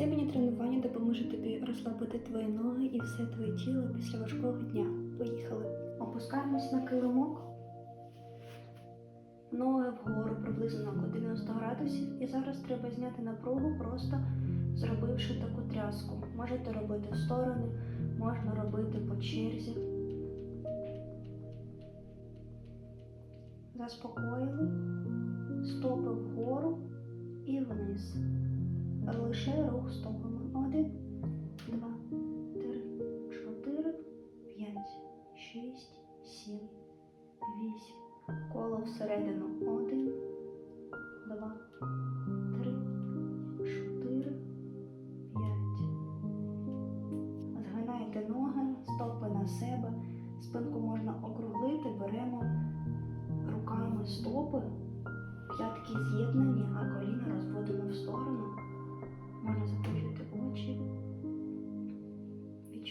Це міні-тренування допоможе тобі розслабити твої ноги і все твоє тіло після важкого дня. Поїхали. Опускаємось на килимок. Ноги вгору приблизно на 90 градусів. І зараз треба зняти напругу, просто зробивши таку тряску. Можете робити в сторони, можна робити по черзі. Заспокоїли. Стопи вгору і вниз. Лише рух стопами.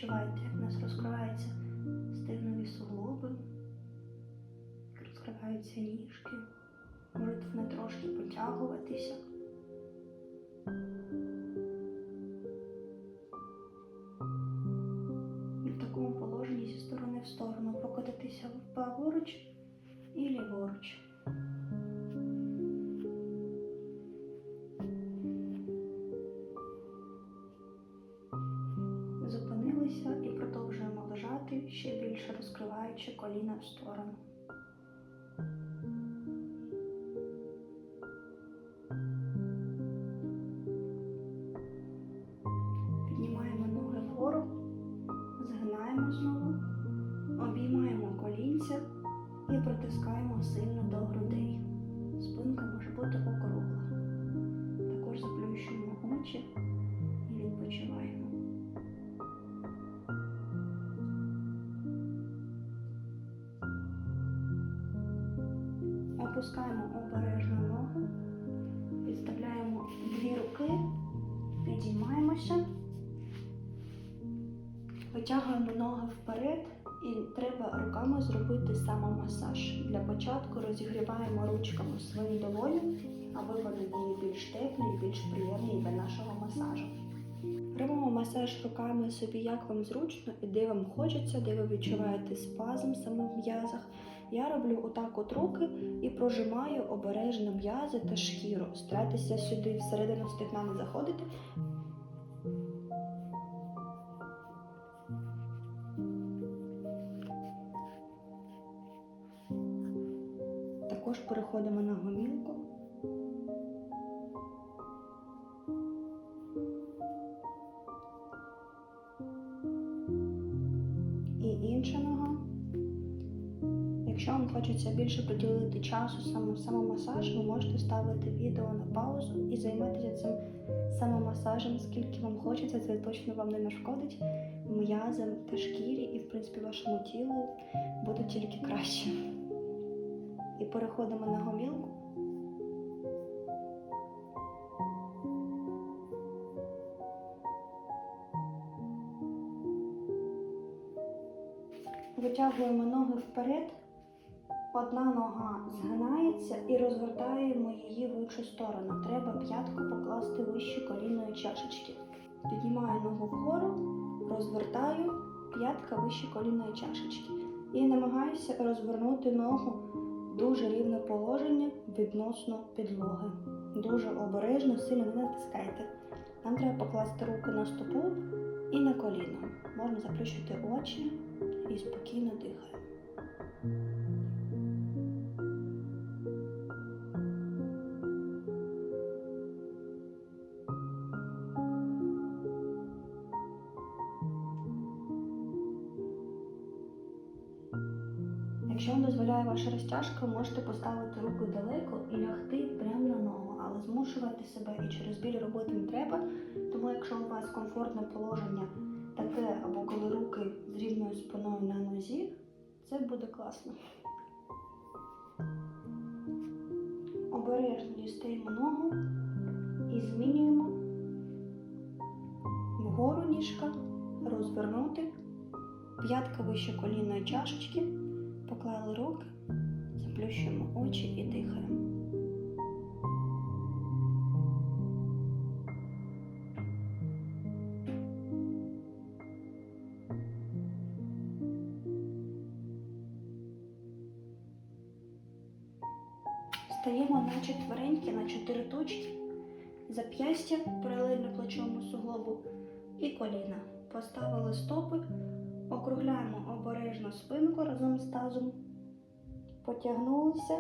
Відчувайте, як в нас розкриваються стегнові суглоби, як розкриваються ніжки. Можете вони трошки потягуватися. Зупинилися і продовжуємо лежати, ще більше розкриваючи коліна в сторону. Опускаємо обережно ногу, підставляємо дві руки, підіймаємося, витягуємо ноги вперед і треба руками зробити самомасаж. Для початку розігріваємо ручками свої долоні, аби вони були більш теплі і більш приємні для нашого масажу. Робимо масаж руками собі, як вам зручно і де вам хочеться, де ви відчуваєте спазм саме в м'язах. Я роблю отак от руки і прожимаю обережно м'язи та шкіру. Старайтеся сюди всередину стегна не заходити. Також переходимо на гомілку. Інша нога. Якщо вам хочеться більше приділити часу саме самомасаж, ви можете ставити відео на паузу і займатися цим самомасажем, скільки вам хочеться, це точно вам не нашкодить м'язам та шкірі, і в принципі вашому тілу буде тільки краще. І переходимо на гомілку. Витягуємо ноги вперед. Одна нога згинається і розвертаємо її в іншу сторону. Треба п'ятку покласти вище колінної чашечки. Піднімаю ногу вгору, розвертаю п'ятка вище колінної чашечки. І намагаюся розвернути ногу в дуже рівне положення відносно підлоги. Дуже обережно, сильно не натискайте. Нам треба покласти руки на стопу і на коліно. Можна заплющити очі і спокійно дихаємо. Якщо вам дозволяє ваша розтяжка, можете поставити руку далеко і лягти прямо на ногу, але змушувати себе і через біль робити не треба. Тому якщо у вас комфортне положення таке, або коли руки з рівною спиною на нозі, це буде класно. Обережно дістаємо ногу і змінюємо вгору ніжка, розвернути, п'ятка вище колінної чашечки, поклали руки, заплющуємо очі і дихаємо. Стаємо на четвереньки, на чотири точки. Зап'ястя паралельно плечовому суглобу і коліна. Поставили стопи, округляємо обережно спинку разом з тазом. Потягнулися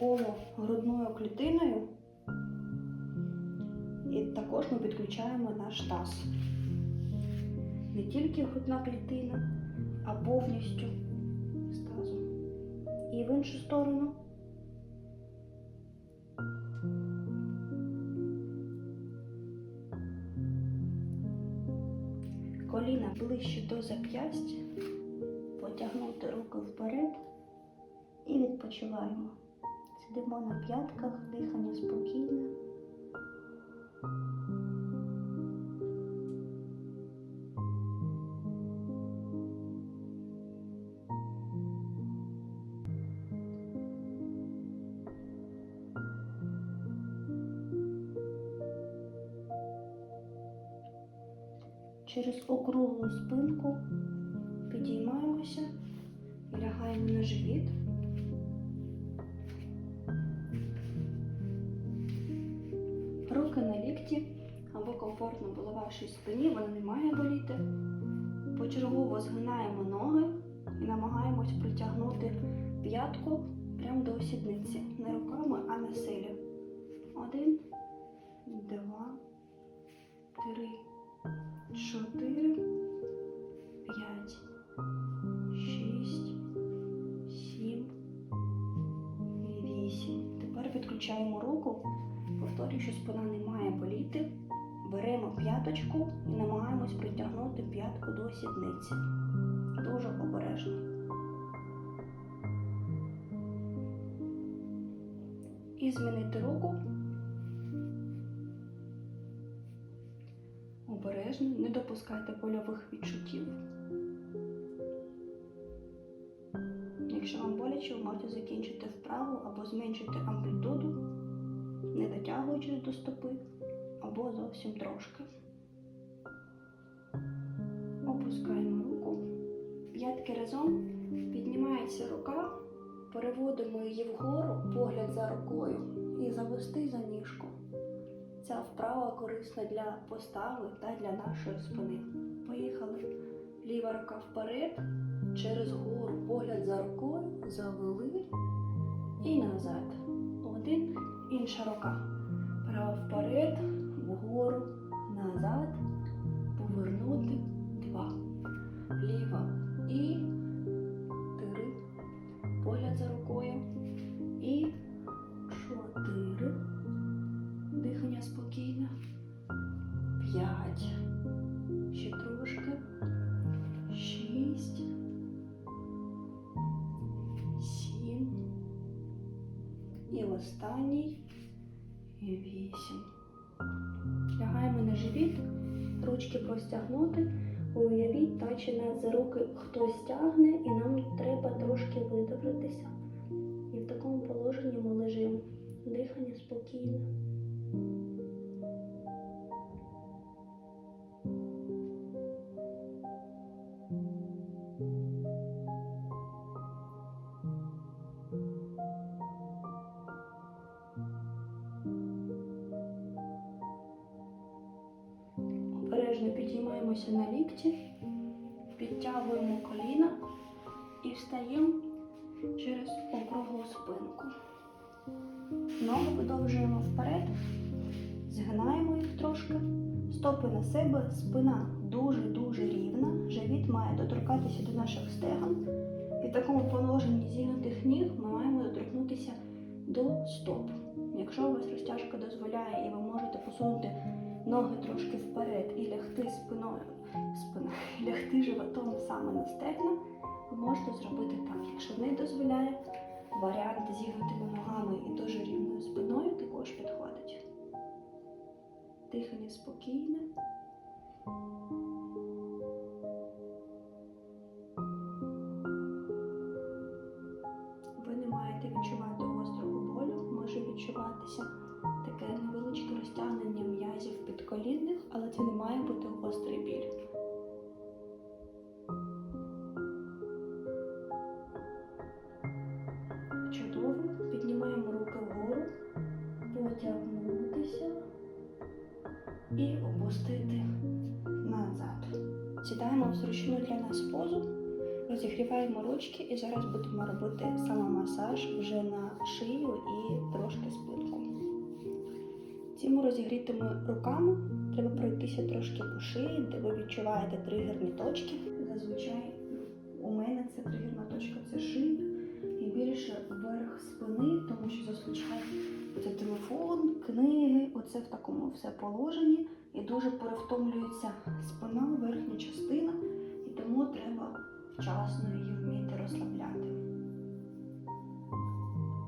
Коло грудною клітиною. І також ми підключаємо наш таз. Не тільки грудна клітина, а повністю з тазом. І в іншу сторону. Коліна ближче до зап'ястя, потягнути руки вперед і відпочиваємо. Сидимо на п'ятках, дихання спокійне. Через округлу спинку підіймаємося і лягаємо на живіт. Руки на лікті, аби комфортно було вашій спині, вона не має боліти. Почергово згинаємо ноги і намагаємось притягнути п'ятку прямо до сідниці. Не руками, а на силі. Один, два, три, чотири, п'ять, шість, сім вісім. Тепер підключаємо руку. Повторюю, що спина не має боліти. Беремо п'яточку і намагаємось притягнути п'ятку до сідниці. Дуже обережно. І змінити руку. Обережно, не допускайте больових відчуттів. Якщо вам боляче, ви можете закінчити вправу або зменшити амплітуду, не дотягуючись до стопи, або зовсім трошки. Опускаємо руку. П'ятки разом піднімається рука, переводимо її вгору, погляд за рукою і завести за ніжку. Ця вправа корисна для постави та для нашої спини. Поїхали. Ліва рука вперед, через гору погляд за рукою, завели і назад. Один, інша рука. Права вперед, вгору, назад, повернути, два. Ліва і три. Погляд за рукою. Останній. І вісім. Лягаємо на живіт. Ручки простягнути. Уявіть, наче нас за руки хтось тягне, і нам треба трошки видобратися. І в такому положенні ми лежимо. Дихання спокійне. Підіймаємося на лікті, підтягуємо коліна і встаємо через округлу спинку. Ноги видовжуємо вперед, згинаємо їх трошки, стопи на себе, спина дуже-дуже рівна, живіт має доторкатися до наших стегон І в такому положенні зігнутих ніг ми маємо доторкнутися до стоп. Якщо у вас розтяжка дозволяє і ви можете посунути ноги трошки вперед і лягти спиною, спиною, лягти животом саме на стегна, ви можете зробити так. Якщо не дозволяє, варіант зігнутими ногами і дуже рівною спиною також підходить. Дихання спокійне. Розігріваємо ручки і зараз будемо робити самомасаж вже на шию і трошки спинку. Цими розігрітими руками треба пройтися трошки по шиї, де ви відчуваєте тригерні точки. Зазвичай у мене це тригерна точка це шия і більше верх спини, тому що зазвичай це телефон, книги, оце в такому все положенні, і дуже перевтомлюється спина, верхня частина, і тому треба вчасно її вміти розслабляти.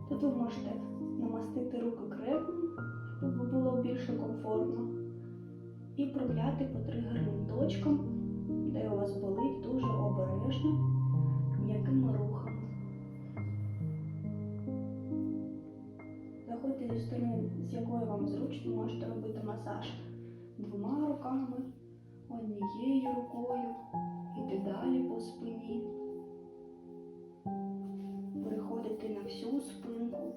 Тут ви можете намастити руки кремом, щоб було більше комфортно, і провляти по тригерним точкам, де у вас болить дуже обережно, м'якими рухами. Заходьте зі сторони, з якої вам зручно, можете робити масаж двома руками, однією рукою, далі по спині, переходити на всю спинку.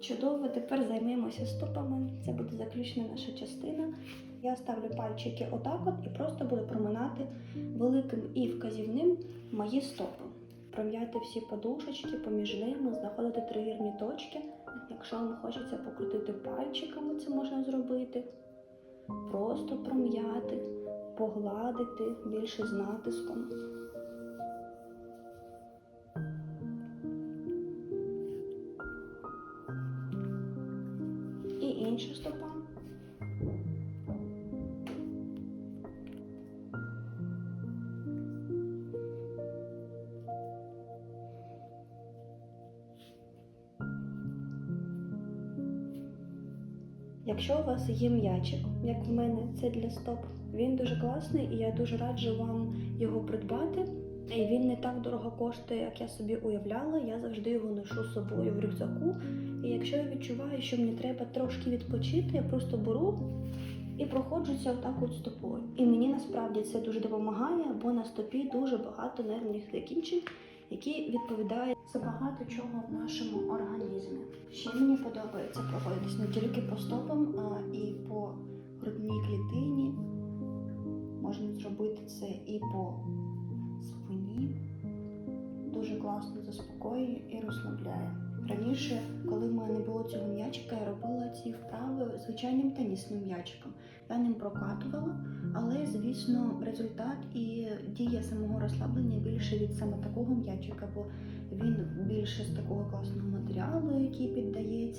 Чудово, тепер займемося стопами. Це буде заключна наша частина. Я ставлю пальчики отак от і просто буду проминати великим і вказівним мої стопи. Пром'яти всі подушечки, поміж ними, знаходити тригерні точки. Якщо вам хочеться покрутити пальчиками, це можна зробити. Просто пром'яти, погладити більше з натиском. І інша стопа. Якщо у вас є м'ячик, як в мене, це для стоп, він дуже класний і я дуже раджу вам його придбати. І він не так дорого коштує, як я собі уявляла. Я завжди його ношу з собою в рюкзаку. І якщо я відчуваю, що мені треба трошки відпочити, я просто беру і проходжуся отак от стопою. І мені насправді це дуже допомагає, бо на стопі дуже багато нервних закінчень, які відповідають за багато чого в нашому організмі. Ще мені подобається проходитись не тільки по стопам, а і по грудній клітині. Можна зробити це і по спині. Дуже класно заспокоює і розслабляє. Раніше, коли в мене не було цього м'ячика, я робила ці вправи звичайним тенісним м'ячиком. Я ним прокатувала, але звісно, результат і дія самого розслаблення більше від саме такого м'ячика, бо він більше з такого класного матеріалу, який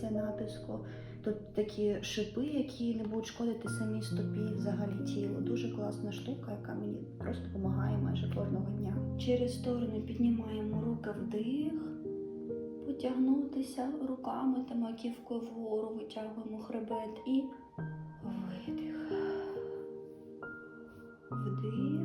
піддається натиску. Тут такі шипи, які не будуть шкодити самій стопі, взагалі тілу. Дуже класна штука, яка мені просто допомагає майже кожного дня. Через сторони піднімаємо руки вдих, потягнутися руками та маківкою вгору, витягуємо хребет і видих. Вдих.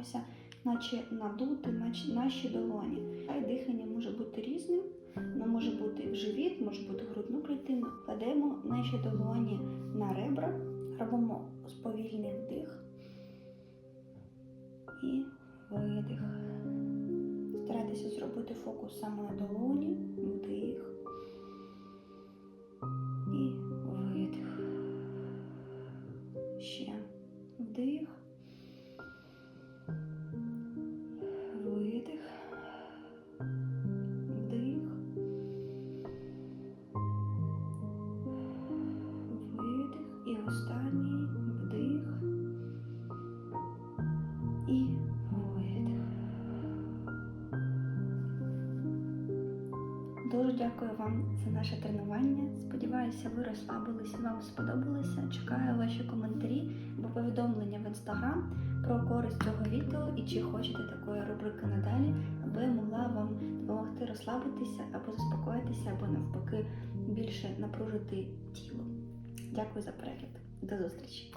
Намагаємося наче надути наші долоні. Хай дихання може бути різним, воно може бути в живіт, може бути в грудну клітину. Кладемо наші долоні на ребра, робимо сповільний вдих і видих. Старайтеся зробити фокус саме на долоні, вдих Дуже дякую вам за наше тренування. Сподіваюся, ви розслабилися, вам сподобалося. Чекаю ваші коментарі або повідомлення в інстаграм про користь цього відео і чи хочете такої рубрики надалі, аби я могла вам допомогти розслабитися або заспокоїтися, або навпаки більше напружити тіло. Дякую за перегляд. До зустрічі!